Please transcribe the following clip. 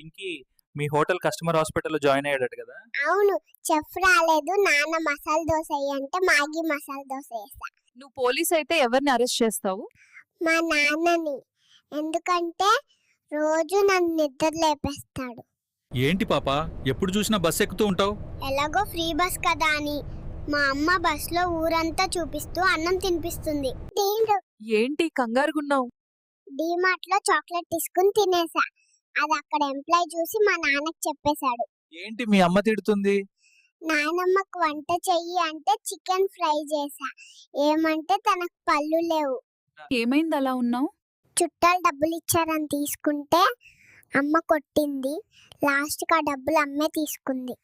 పింకీ మీ hotel customer హాస్పిటల్లో join అయ్యాడట కదా? అవును. చెఫ్ రాలేదు. నాన్న మసాలా దోశ అంటే మాగి మసాలా దోశ వేసా నువ్వు పోలీస్ అయితే ఎవరిని అరెస్ట్ చేస్తావు? మా నాన్నని. ఎందుకంటే రోజు నన్ను నిద్ర లేపేస్తాడు. ఏంటి పాప? ఎప్పుడు చూసినా బస్ ఎక్కుతూ ఉంటావు? ఎలాగో ఫ్రీ బస్ కదా అని. మా అమ్మ బస్లో ఊరంతా చూపిస్తూ అన్నం తినిపిస్తుంది. ఏంటి? కంగారుగున్నావు. డీమార్ట్లో చాక్లెట్ తీసుకుని తినేసా. అది అక్కడ ఎంప్లాయ్ చూసి మా నాన్నకి చెప్పేశాడు. ఏంటి మీ అమ్మ తిడుతుంది? నానమ్మకు వంట చెయ్యి అంటే చికెన్ ఫ్రై చేసా ఏమంటే తనకు పళ్ళు లేవు. ఏమైంది అలా ఉన్నావు? చుట్టాలు డబ్బులు ఇచ్చారని తీసుకుంటే అమ్మ కొట్టింది. లాస్ట్కి ఆ డబ్బులు అమ్మే తీసుకుంది.